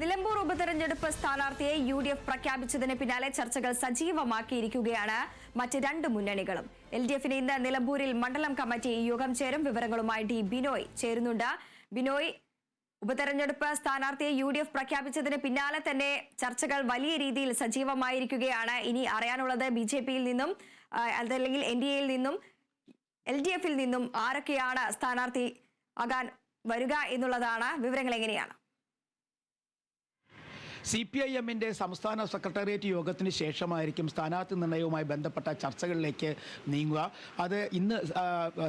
നിലമ്പൂർ ഉപതെരഞ്ഞെടുപ്പ് സ്ഥാനാർത്ഥിയെ U D F പ്രഖ്യാപിച്ചതിന് പിന്നാലെ ചർച്ചകൾ സജീവമാക്കിയിരിക്കുകയാണ് മറ്റ് രണ്ട് മുന്നണികളും. എൽ ഡി എഫിന് ഇന്ന് നിലമ്പൂരിൽ മണ്ഡലം കമ്മിറ്റി യോഗം ചേരും. വിവരങ്ങളുമായി ഡി ബിനോയ് ചേരുന്നുണ്ട്. ബിനോയ് ഉപതെരഞ്ഞെടുപ്പ് സ്ഥാനാർത്ഥിയെ യു ഡി എഫ് പ്രഖ്യാപിച്ചതിന് പിന്നാലെ തന്നെ ചർച്ചകൾ വലിയ രീതിയിൽ സജീവമായിരിക്കുകയാണ് ഇനി അറിയാനുള്ളത് ബി ജെ പിയിൽ നിന്നും അതല്ലെങ്കിൽ എൻ ഡി എയിൽ നിന്നും എൽ ഡി എഫിൽ നിന്നും ആരൊക്കെയാണ് സ്ഥാനാർത്ഥി ആകാൻ വരിക എന്നുള്ളതാണ് വിവരങ്ങൾ എങ്ങനെയാണ്? സി പി ഐ എമ്മിന്റെ സംസ്ഥാന സെക്രട്ടേറിയറ്റ് യോഗത്തിന് ശേഷമായിരിക്കും സ്ഥാനാർത്ഥി നിർണയവുമായി ബന്ധപ്പെട്ട ചർച്ചകളിലേക്ക് നീങ്ങുക. അത് ഇന്ന്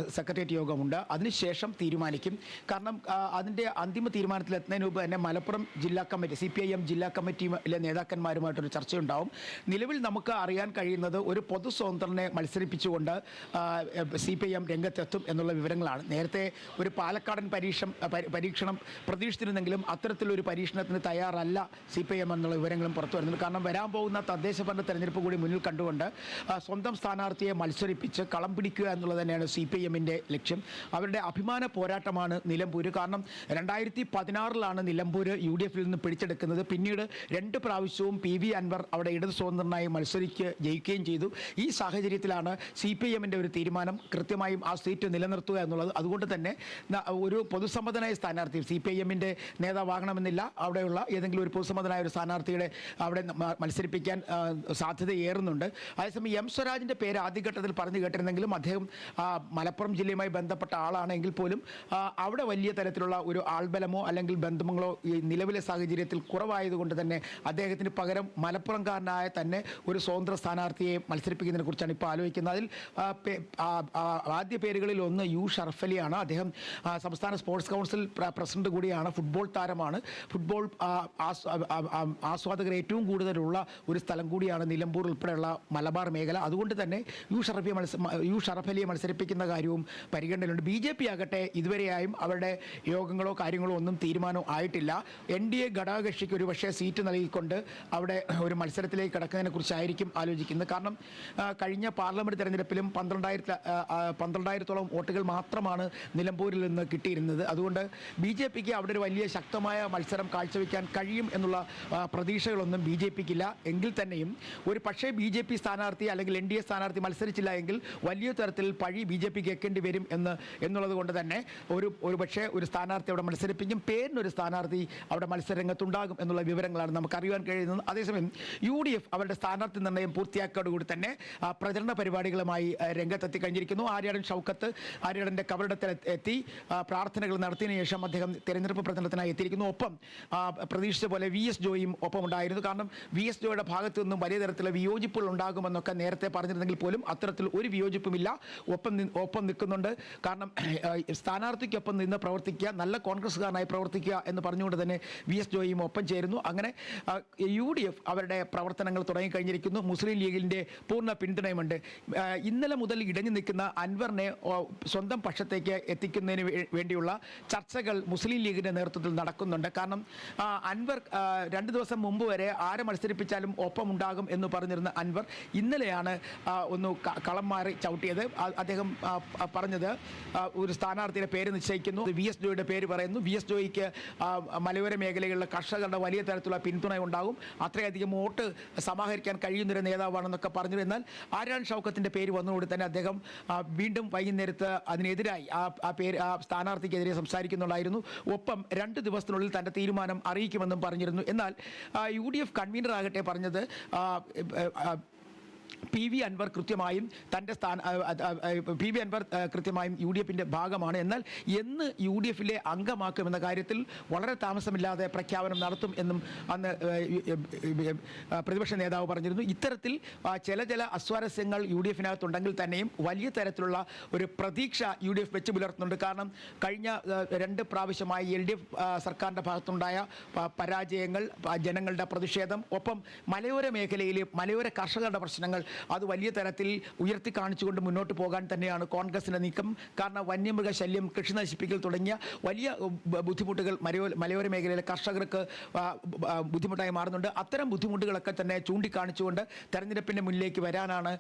സെക്രട്ടേറിയറ്റ് യോഗമുണ്ട്. അതിനുശേഷം തീരുമാനിക്കും. കാരണം അതിന്റെ അന്തിമ തീരുമാനത്തിലെത്തുന്നതിന് മുമ്പ് തന്നെ മലപ്പുറം ജില്ലാ committee C P I M ജില്ലാ കമ്മിറ്റിയിലെ നേതാക്കന്മാരുമായിട്ടൊരു ചർച്ചയുണ്ടാവും. നിലവിൽ നമുക്ക് അറിയാൻ കഴിയുന്നത് ഒരു പൊതു സ്വതന്ത്രനെ മത്സരിപ്പിച്ചുകൊണ്ട് സി പി ഐ എം രംഗത്തെത്തും എന്നുള്ള വിവരങ്ങളാണ്. നേരത്തെ ഒരു പാലക്കാടൻ പരീക്ഷ പരി- പരീക്ഷണം പ്രതീക്ഷിച്ചിരുന്നെങ്കിലും അത്തരത്തിലൊരു പരീക്ഷണത്തിന് തയ്യാറല്ല സി പി ചെയ്യാമെന്നുള്ള വിവരങ്ങളും പുറത്തു വരുന്നുണ്ട്. കാരണം വരാൻ പോകുന്ന തദ്ദേശ ഭരണ തെരഞ്ഞെടുപ്പ് കൂടി മുന്നിൽ കണ്ടുകൊണ്ട് സ്വന്തം സ്ഥാനാർത്ഥിയെ മത്സരിപ്പിച്ച് കളം പിടിക്കുക എന്നുള്ളത് തന്നെയാണ് സി പി എമ്മിന്റെ ലക്ഷ്യം. അവരുടെ അഭിമാന പോരാട്ടമാണ് നിലമ്പൂര്. കാരണം രണ്ടായിരത്തി പതിനാറിലാണ് നിലമ്പൂര് യു ഡി എഫിൽ നിന്ന് പിടിച്ചെടുക്കുന്നത്. പിന്നീട് രണ്ട് പ്രാവശ്യവും പി വി അൻവർ അവിടെ ഇടത് സ്വതന്ത്രനായി മത്സരിക്കുക ജയിക്കുകയും ചെയ്തു. ഈ സാഹചര്യത്തിലാണ് സി പി എമ്മിന്റെ ഒരു തീരുമാനം കൃത്യമായും ആ സീറ്റ് നിലനിർത്തുക എന്നുള്ളത്. അതുകൊണ്ട് തന്നെ ഒരു പൊതുസമ്മതനായ സ്ഥാനാർത്ഥി സി പി എമ്മിന്റെ നേതാവാകണമെന്നില്ല. അവിടെയുള്ള ഏതെങ്കിലും ഒരു പൊതുസമ്മതനായ ഒരു സ്ഥാനാർത്ഥിയുടെ അവിടെ മത്സരിപ്പിക്കാൻ സാധ്യതയേറുന്നുണ്ട്. അതേസമയം എം സ്വരാജിന്റെ പേര് ആദ്യഘട്ടത്തിൽ പറഞ്ഞു കേട്ടിരുന്നെങ്കിലും അദ്ദേഹം മലപ്പുറം ജില്ലയുമായി ബന്ധപ്പെട്ട ആളാണെങ്കിൽ പോലും അവിടെ വലിയ തരത്തിലുള്ള ഒരു ആൾബലമോ അല്ലെങ്കിൽ ബന്ധമങ്ങളോ ഈ നിലവിലെ സാഹചര്യത്തിൽ കുറവായതുകൊണ്ട് തന്നെ അദ്ദേഹത്തിന് പകരം മലപ്പുറംകാരനായ തന്നെ ഒരു സ്വതന്ത്ര സ്ഥാനാർത്ഥിയെ മത്സരിപ്പിക്കുന്നതിനെ കുറിച്ചാണ് ഇപ്പോൾ ആലോചിക്കുന്നത്. അതിൽ ആദ്യ പേരുകളിൽ ഒന്ന് യു ഷർഫലിയാണ് അദ്ദേഹം സംസ്ഥാന സ്പോർട്സ് കൗൺസിൽ പ്രസിഡന്റ് കൂടിയാണ്. ഫുട്ബോൾ താരമാണ്. ഫുട്ബോൾ ആസ്വാദകർ ഏറ്റവും കൂടുതലുള്ള ഒരു സ്ഥലം കൂടിയാണ് നിലമ്പൂർ ഉൾപ്പെടെയുള്ള മലബാർ മേഖല. അതുകൊണ്ട് തന്നെ യു ഷറഫിയെ മത്സ യു ഷറഫലിയെ മത്സരിപ്പിക്കുന്ന കാര്യവും പരിഗണനയിലുണ്ട്. ബി ജെ പി ആകട്ടെ ഇതുവരെയായും അവരുടെ യോഗങ്ങളോ കാര്യങ്ങളോ ഒന്നും തീരുമാനം ആയിട്ടില്ല. എൻ ഡി എ ഘടകകക്ഷിക്ക് ഒരു പക്ഷേ സീറ്റ് നൽകിക്കൊണ്ട് അവിടെ ഒരു മത്സരത്തിലേക്ക് കിടക്കുന്നതിനെ കുറിച്ചായിരിക്കും ആലോചിക്കുന്നത്. കാരണം കഴിഞ്ഞ പാർലമെന്റ് തെരഞ്ഞെടുപ്പിലും പന്ത്രണ്ടായിരത്തി പന്ത്രണ്ടായിരത്തോളം വോട്ടുകൾ മാത്രമാണ് നിലമ്പൂരിൽ നിന്ന് കിട്ടിയിരുന്നത്. അതുകൊണ്ട് ബി ജെ പിക്ക് അവിടെ ഒരു വലിയ ശക്തമായ മത്സരം കാഴ്ചവെക്കാൻ കഴിയും എന്നുള്ള പ്രതീക്ഷകളൊന്നും ബി ജെ പിക്കില്ല. എങ്കിൽ തന്നെയും ഒരു പക്ഷേ ബി ജെ പി സ്ഥാനാർത്ഥി അല്ലെങ്കിൽ എൻ ഡി എ സ്ഥാനാർത്ഥി മത്സരിച്ചില്ല എങ്കിൽ വലിയ തരത്തിൽ പഴി ബി ജെ പി കേൾക്കേണ്ടി വരും എന്ന് എന്നുള്ളത് കൊണ്ട് തന്നെ ഒരു ഒരു പക്ഷേ ഒരു സ്ഥാനാർത്ഥി അവിടെ മത്സരിപ്പിക്കും. പേരിനൊരു സ്ഥാനാർത്ഥി അവിടെ മത്സരരംഗത്തുണ്ടാകും എന്നുള്ള വിവരങ്ങളാണ് നമുക്ക് അറിയാൻ കഴിയുന്നത്. അതേസമയം യു ഡി എഫ് അവരുടെ സ്ഥാനാർത്ഥി നിർണയം പൂർത്തിയാക്കിയോടുകൂടി തന്നെ പ്രചരണ പരിപാടികളുമായി രംഗത്തെത്തി കഴിഞ്ഞിരിക്കുന്നു. ആര്യാടൻ ഷൗക്കത്ത് ആര്യാടന്റെ കവറിടത്തിൽ എത്തി പ്രാർത്ഥനകൾ നടത്തിയതിനു ശേഷം അദ്ദേഹം തെരഞ്ഞെടുപ്പ് പ്രചരണത്തിനായി എത്തിയിരിക്കുന്നു. ഒപ്പം പ്രതീക്ഷിച്ച പോലെ വി എസ് ജോയും ഒപ്പം ഉണ്ടായിരുന്നു കാരണം വി എസ് ജോയുടെ ഭാഗത്തു നിന്നും വലിയ തരത്തിലുള്ള വിയോജിപ്പുകൾ ഉണ്ടാകുമെന്നൊക്കെ നേരത്തെ പറഞ്ഞിരുന്നെങ്കിൽ പോലും അത്തരത്തിൽ ഒരു വിയോജിപ്പുമില്ല. ഒപ്പം ഒപ്പം നിൽക്കുന്നുണ്ട്. കാരണം സ്ഥാനാർത്ഥിക്കൊപ്പം നിന്ന് പ്രവർത്തിക്കുക നല്ല കോൺഗ്രസ്സുകാരനായി പ്രവർത്തിക്കുക എന്ന് പറഞ്ഞുകൊണ്ട് തന്നെ വി എസ് ജോയും ഒപ്പം ചേരുന്നു. അങ്ങനെ യു ഡി എഫ് അവരുടെ പ്രവർത്തനങ്ങൾ തുടങ്ങിക്കഴിഞ്ഞിരിക്കുന്നു. മുസ്ലിം ലീഗിന്റെ പൂർണ പിന്തുണയുമുണ്ട്. ഇന്നലെ മുതൽ ഇടഞ്ഞു നിൽക്കുന്ന അൻവറിനെ സ്വന്തം പക്ഷത്തേക്ക് എത്തിക്കുന്നതിന് വേണ്ടിയുള്ള ചർച്ചകൾ മുസ്ലിം ലീഗിന്റെ നേതൃത്വത്തിൽ നടക്കുന്നുണ്ട്. കാരണം അൻവർ രണ്ട് ദിവസം മുമ്പ് വരെ ആരെ മത്സരിപ്പിച്ചാലും ഒപ്പമുണ്ടാകും എന്ന് പറഞ്ഞിരുന്ന അൻവർ ഇന്നലെയാണ് ഒന്ന് കളം മാറി ചവിട്ടിയത്. അദ്ദേഹം പറഞ്ഞത് ഒരു സ്ഥാനാർത്ഥിയുടെ പേര് നിശ്ചയിക്കുന്നു. വി എസ് ജോയിയുടെ പേര് പറയുന്നു. വി എസ് ജോയിക്ക് മലയോര മേഖലകളിലെ കർഷകരുടെ വലിയ തരത്തിലുള്ള പിന്തുണ ഉണ്ടാകും. അത്രയധികം വോട്ട് സമാഹരിക്കാൻ കഴിയുന്നൊരു നേതാവാണെന്നൊക്കെ പറഞ്ഞു എന്നാൽ ആരാൻ ഷൗക്കത്തിന്റെ പേര് വന്നുകൊണ്ട് തന്നെ അദ്ദേഹം വീണ്ടും വൈകുന്നേരത്ത് അതിനെതിരായി ആ പേര് ആ സ്ഥാനാർത്ഥിക്കെതിരെ സംസാരിക്കുന്നുണ്ടായിരുന്നു. ഒപ്പം രണ്ട് ദിവസത്തിനുള്ളിൽ തന്റെ തീരുമാനം അറിയിക്കുമെന്നും പറഞ്ഞിരുന്നു. എന്നാൽ യു ഡി എഫ് കൺവീനർ ആകട്ടെ പറഞ്ഞത് പി വി അൻവർ കൃത്യമായും തന്റെ സ്ഥാന പി വി അൻവർ കൃത്യമായും യു ഡി എഫിന്റെ ഭാഗമാണ്. എന്നാൽ എന്ന് യു ഡി എഫിലെ അംഗമാക്കുമെന്ന കാര്യത്തിൽ വളരെ താമസമില്ലാതെ പ്രഖ്യാപനം നടത്തും എന്നും അന്ന് പ്രതിപക്ഷ നേതാവ് പറഞ്ഞിരുന്നു. ഇത്തരത്തിൽ ചില ചില അസ്വാരസ്യങ്ങൾ യു ഡി എഫിനകത്തുണ്ടെങ്കിൽ തന്നെയും വലിയ തരത്തിലുള്ള ഒരു പ്രതീക്ഷ യു ഡി എഫ് വെച്ച് പുലർത്തുന്നുണ്ട്. കാരണം കഴിഞ്ഞ രണ്ട് പ്രാവശ്യമായി എൽ ഡി എഫ് സർക്കാരിന്റെ ഭാഗത്തുണ്ടായ പരാജയങ്ങൾ ജനങ്ങളുടെ പ്രതിഷേധം ഒപ്പം മലയോര മേഖലയിലെ മലയോര കർഷകരുടെ പ്രശ്നങ്ങൾ അത് വലിയ തരത്തിൽ ഉയർത്തി കാണിച്ചുകൊണ്ട് മുന്നോട്ട് പോകാൻ തന്നെയാണ് കോൺഗ്രസിന്റെ നീക്കം. കാരണം വന്യമൃഗ ശല്യം കൃഷി നശിപ്പിക്കൽ തുടങ്ങിയ വലിയ ബുദ്ധിമുട്ടുകൾ മലയോ മലയോര മേഖലയിലെ കർഷകർക്ക് ബുദ്ധിമുട്ടായി മാറുന്നുണ്ട്. അത്തരം ബുദ്ധിമുട്ടുകളൊക്കെ തന്നെ ചൂണ്ടിക്കാണിച്ചുകൊണ്ട് തെരഞ്ഞെടുപ്പിന്റെ മുന്നിലേക്ക് വരാനാണ്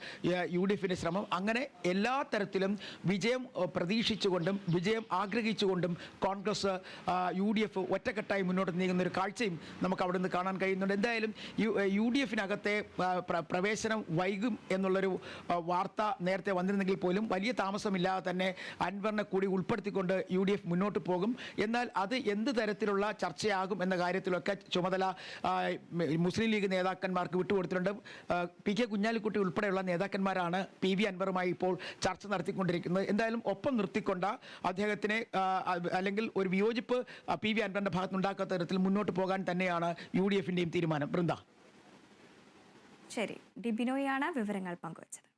യു ഡി എഫിന്റെ ശ്രമം. അങ്ങനെ എല്ലാ തരത്തിലും വിജയം പ്രതീക്ഷിച്ചുകൊണ്ടും വിജയം ആഗ്രഹിച്ചുകൊണ്ടും കോൺഗ്രസ് യു ഡി എഫ് ഒറ്റക്കെട്ടായി മുന്നോട്ട് നീങ്ങുന്ന ഒരു കാഴ്ചയും നമുക്ക് അവിടെ നിന്ന് കാണാൻ കഴിയുന്നുണ്ട്. എന്തായാലും യു ഡി എഫിനകത്തെ പ്രവേശനം വൈകും എന്നുള്ളൊരു ആ, വാർത്ത നേരത്തെ വന്നിരുന്നെങ്കിൽ പോലും വലിയ താമസമില്ലാതെ തന്നെ അൻവറിനെ കൂടി ഉൾപ്പെടുത്തിക്കൊണ്ട് യു ഡി എഫ് മുന്നോട്ട് പോകും. എന്നാൽ അത് എന്ത് തരത്തിലുള്ള ചർച്ചയാകും എന്ന കാര്യത്തിലൊക്കെ ചുമതല മുസ്ലിം ലീഗ് നേതാക്കന്മാർക്ക് വിട്ടുകൊടുത്തിട്ടുണ്ട്. പി കെ കുഞ്ഞാലിക്കുട്ടി ഉൾപ്പെടെയുള്ള നേതാക്കന്മാരാണ് പി വി അൻവറുമായി ഇപ്പോൾ ചർച്ച നടത്തിക്കൊണ്ടിരിക്കുന്നത്. എന്തായാലും ഒപ്പം നിർത്തിക്കൊണ്ട അദ്ദേഹത്തിനെ അല്ലെങ്കിൽ ഒരു വിയോജിപ്പ് പി വി അൻവറിന്റെ ഭാഗത്തുനിന്നുണ്ടാക്കാത്ത തരത്തിൽ മുന്നോട്ട് പോകാൻ തന്നെയാണ് യു ഡി എഫിന്റെയും തീരുമാനം. വൃന്ദ. ശരി. ഡിബിനോയാണ് വിവരങ്ങൾ പങ്കുവച്ചത്.